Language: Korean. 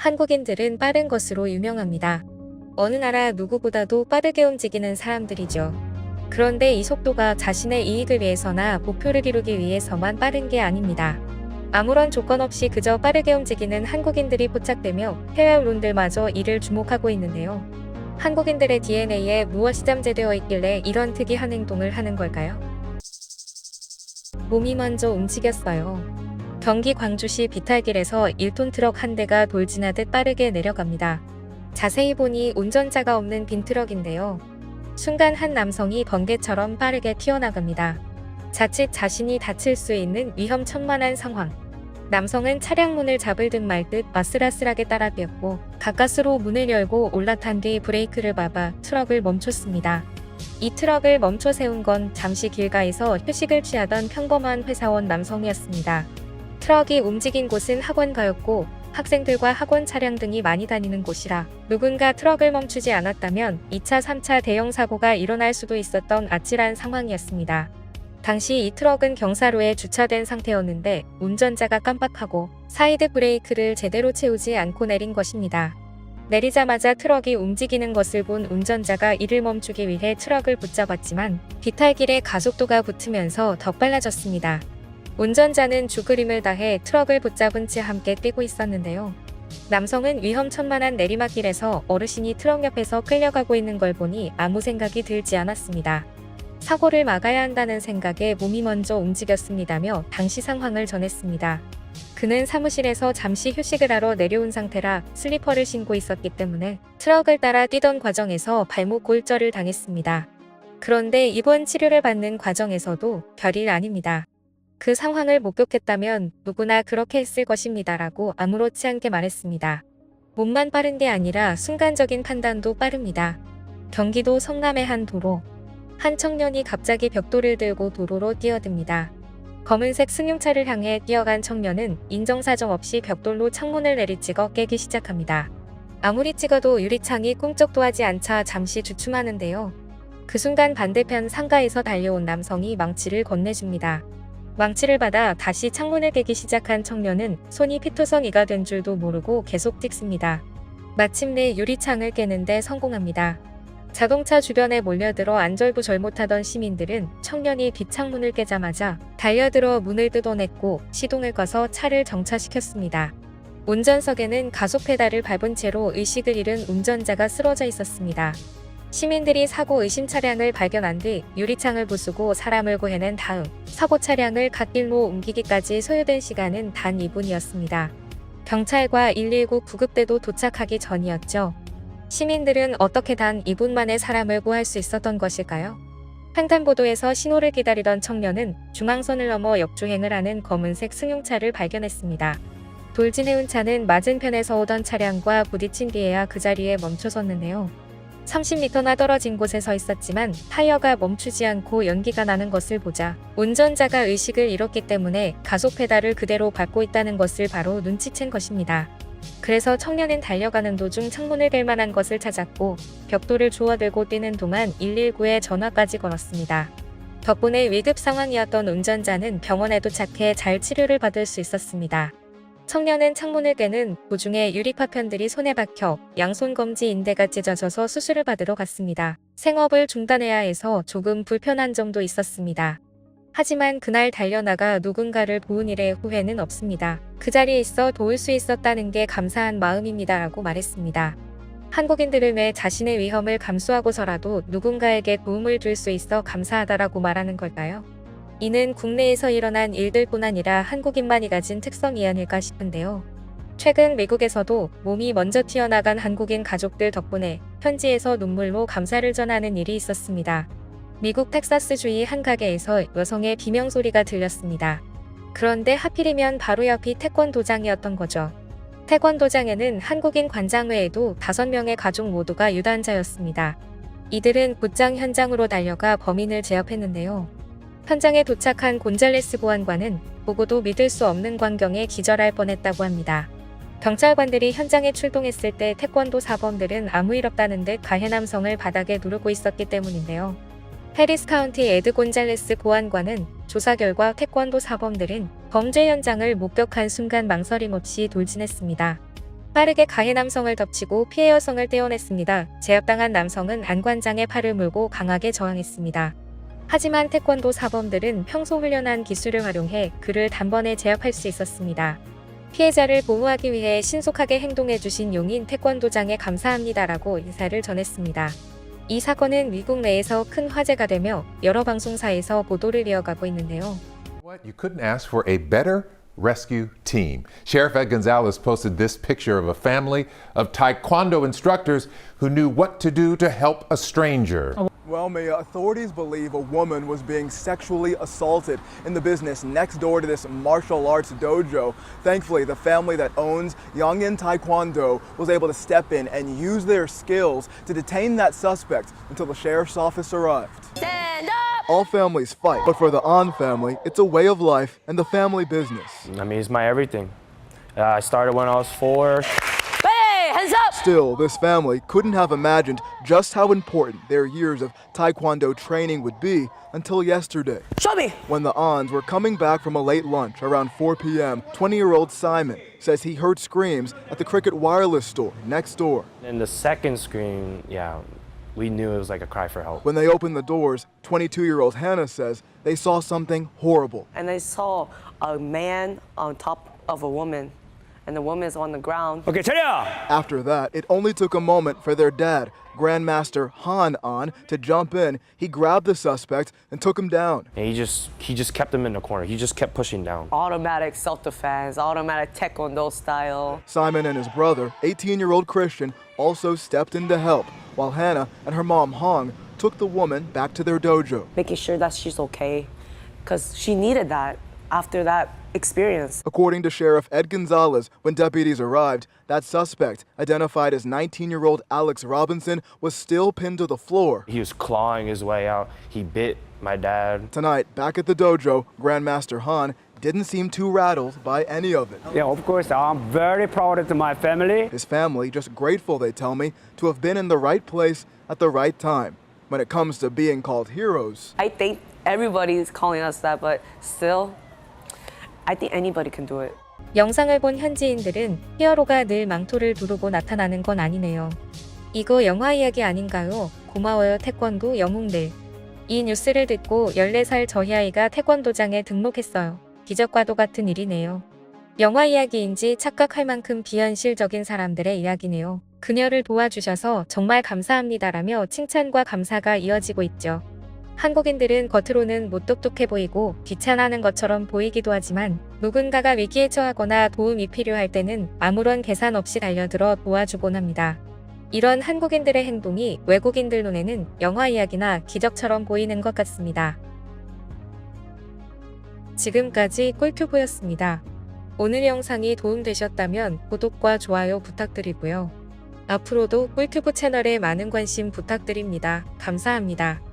한국인들은 빠른 것으로 유명합니다. 어느 나라 누구보다도 빠르게 움직이는 사람들이죠. 그런데 이 속도가 자신의 이익을 위해서나 목표를 이루기 위해서만 빠른 게 아닙니다. 아무런 조건 없이 그저 빠르게 움직이는 한국인들이 포착되며 해외 언론들마저 이를 주목하고 있는데요. 한국인들의 DNA에 무엇이 잠재되어 있길래 이런 특이한 행동을 하는 걸까요? 몸이 먼저 움직였어요. 경기 광주시 비탈길에서 1톤 트럭 한 대가 돌진하듯 빠르게 내려갑니다. 자세히 보니 운전자가 없는 빈 트럭인데요. 순간 한 남성이 번개처럼 빠르게 튀어나갑니다. 자칫 자신이 다칠 수 있는 위험천만한 상황. 남성은 차량 문을 잡을 듯 말듯 아슬아슬하게 따라 뛰었고 가까스로 문을 열고 올라탄 뒤 브레이크를 밟아 트럭을 멈췄습니다. 이 트럭을 멈춰 세운 건 잠시 길가에서 휴식을 취하던 평범한 회사원 남성이었습니다. 트럭이 움직인 곳은 학원가였고 학생들과 학원 차량 등이 많이 다니는 곳이라 누군가 트럭을 멈추지 않았다면 2차, 3차 대형 사고가 일어날 수도 있었던 아찔한 상황이었습니다. 당시 이 트럭은 경사로에 주차된 상태였는데 운전자가 깜빡하고 사이드 브레이크를 제대로 채우지 않고 내린 것입니다. 내리자마자 트럭이 움직이는 것을 본 운전자가 이를 멈추기 위해 트럭을 붙잡았지만 비탈길에 가속도가 붙으면서 더 빨라졌습니다. 운전자는 죽그림을 다해 트럭을 붙잡은 채 함께 뛰고 있었는데요. 남성은 위험천만한 내리막길에서 어르신이 트럭 옆에서 끌려가고 있는 걸 보니 아무 생각이 들지 않았습니다. 사고를 막아야 한다는 생각에 몸이 먼저 움직였습니다며 당시 상황을 전했습니다. 그는 사무실에서 잠시 휴식을 하러 내려온 상태라 슬리퍼를 신고 있었기 때문에 트럭을 따라 뛰던 과정에서 발목 골절을 당했습니다. 그런데 입원 치료를 받는 과정에서도 별일 아닙니다. 그 상황을 목격했다면 누구나 그렇게 했을 것입니다 라고 아무렇지 않게 말했습니다. 몸만 빠른 게 아니라 순간적인 판단도 빠릅니다. 경기도 성남의 한 도로. 한 청년이 갑자기 벽돌을 들고 도로로 뛰어듭니다. 검은색 승용차를 향해 뛰어간 청년은 인정사정 없이 벽돌로 창문을 내리찍어 깨기 시작합니다. 아무리 찍어도 유리창이 꿈쩍도 하지 않자 잠시 주춤하는데요. 그 순간 반대편 상가에서 달려온 남성이 망치를 건네줍니다. 망치를 받아 다시 창문을 깨기 시작한 청년은 손이 피투성이가 된 줄도 모르고 계속 찍습니다. 마침내 유리창을 깨는데 성공합니다. 자동차 주변에 몰려들어 안절부절 못하던 시민들은 청년이 뒷창문을 깨자마자 달려들어 문을 뜯어냈고 시동을 꺼서 차를 정차시켰습니다. 운전석에는 가속 페달을 밟은 채로 의식을 잃은 운전자가 쓰러져 있었습니다. 시민들이 사고 의심 차량을 발견한 뒤 유리창을 부수고 사람을 구해낸 다음 사고 차량을 갓길로 옮기기까지 소요된 시간은 단 2분이었습니다. 경찰과 119 구급대도 도착하기 전이었죠. 시민들은 어떻게 단 2분 만에 사람을 구할 수 있었던 것일까요? 횡단보도에서 신호를 기다리던 청년은 중앙선을 넘어 역주행을 하는 검은색 승용차를 발견했습니다. 돌진해운 차는 맞은편에서 오던 차량과 부딪힌 뒤에야 그 자리에 멈춰섰는데요. 30m나 떨어진 곳에 서 있었지만 타이어가 멈추지 않고 연기가 나는 것을 보자 운전자가 의식을 잃었기 때문에 가속 페달을 그대로 밟고 있다는 것을 바로 눈치챈 것입니다. 그래서 청년은 달려가는 도중 창문을 깰 만한 것을 찾았고 벽돌을 주워들고 뛰는 동안 119에 전화까지 걸었습니다. 덕분에 위급 상황이었던 운전자는 병원에 도착해 잘 치료를 받을 수 있었습니다. 청년은 창문을 깨는 도중에 유리 파편들이 손에 박혀 양손 검지 인대가 찢어져서 수술을 받으러 갔습니다. 생업을 중단해야 해서 조금 불편한 점도 있었습니다. 하지만 그날 달려나가 누군가를 도운 일에 후회는 없습니다. 그 자리에 있어 도울 수 있었다는 게 감사한 마음입니다 라고 말했습니다. 한국인들은 왜 자신의 위험을 감수하고서라도 누군가에게 도움을 줄 수 있어 감사하다라고 말하는 걸까요? 이는 국내에서 일어난 일들뿐 아니라 한국인만이 가진 특성이 아닐까 싶은데요. 최근 미국에서도 몸이 먼저 튀어나간 한국인 가족들 덕분에 현지에서 눈물로 감사를 전하는 일이 있었습니다. 미국 텍사스주의 한 가게에서 여성의 비명소리가 들렸습니다. 그런데 하필이면 바로 옆이 태권도장이었던 거죠. 태권도장에는 한국인 관장 외에도 5명의 가족 모두가 유단자였습니다. 이들은 곧장 현장으로 달려가 범인을 제압했는데요. 현장에 도착한 곤잘레스 보안관은 보고도 믿을 수 없는 광경에 기절할 뻔했다고 합니다. 경찰관들이 현장에 출동했을 때 태권도 사범들은 아무 일 없다는 듯 가해 남성을 바닥에 누르고 있었기 때문인데요. 해리스 카운티 에드 곤잘레스 보안관은 조사 결과 태권도 사범들은 범죄 현장을 목격한 순간 망설임 없이 돌진했습니다. 빠르게 가해 남성을 덮치고 피해 여성을 떼어냈습니다. 제압당한 남성은 안관장에 팔을 물고 강하게 저항했습니다. 하지만 태권도 사범들은 평소 훈련한 기술을 활용해 그를 단번에 제압할 수 있었습니다. 피해자를 보호하기 위해 신속하게 행동해주신 용인 태권도장에 감사합니다라고 인사를 전했습니다. 이 사건은 미국 내에서 큰 화제가 되며 여러 방송사에서 보도를 이어가고 있는데요. You couldn't ask for a better rescue team. Sheriff Ed Gonzalez posted this picture of a family of Taekwondo instructors who knew what to do to help a stranger. Well, Mia, authorities believe a woman was being sexually assaulted in the business next door to this martial arts dojo. Thankfully, the family that owns Yangin Taekwondo was able to step in and use their skills to detain that suspect until the sheriff's office arrived. Stand up! All families fight, but for the An family, it's a way of life and the family business. I mean, it's my everything. Uh, I started when I was four. Hey, hands up! Still, this family couldn't have imagined just how important their years of Taekwondo training would be until yesterday. Show me! When the Ons were coming back from a late lunch around 4 p.m., 20 year old Simon says he heard screams at the Cricket Wireless store next door. And the second scream, yeah, we knew it was like a cry for help. When they opened the doors, 22 year old Hannah says they saw something horrible. And they saw a man on top of a woman, and the woman is on the ground. Okay, 차려! After that, it only took a moment for their dad, Grandmaster Han An, to jump in. He grabbed the suspect and took him down. And he just he just kept him in the corner. He just kept pushing down. Automatic self-defense, automatic taekwondo style. Simon and his brother, 18-year-old Christian, also stepped in to help, while Hannah and her mom Hong took the woman back to their dojo. Making sure that she's okay, because she needed that after that experience. According to Sheriff Ed Gonzalez, when deputies arrived, that suspect, identified as 19 year old Alex Robinson, was still pinned to the floor. He was clawing his way out. He bit my dad. Tonight, back at the dojo, Grandmaster Han didn't seem too rattled by any of it. Yeah, of course, I'm very proud of my family. His family just grateful, they tell me, to have been in the right place at the right time. When it comes to being called heroes, I think everybody's calling us that, but still, I think anybody can do it. 영상을 본 현지인들은 히어로가 늘 망토를 두르고 나타나는 건 아니네요. 이거 영화 이야기 아닌가요? 고마워요 태권도 영웅들. 이 뉴스를 듣고 14살 저희 아이가 태권도장에 등록했어요. 기적과도 같은 일이네요. 영화 이야기인지 착각할 만큼 비현실적인 사람들의 이야기네요. 그녀를 도와주셔서 정말 감사합니다라며 칭찬과 감사가 이어지고 있죠. 한국인들은 겉으로는 못 똑똑해 보이고 귀찮아하는 것처럼 보이기도 하지만 누군가가 위기에 처하거나 도움이 필요할 때는 아무런 계산 없이 달려들어 도와주곤 합니다. 이런 한국인들의 행동이 외국인들 눈에는 영화 이야기나 기적처럼 보이는 것 같습니다. 지금까지 꿀튜브였습니다. 오늘 영상이 도움되셨다면 구독과 좋아요 부탁드리고요. 앞으로도 꿀튜브 채널에 많은 관심 부탁드립니다. 감사합니다.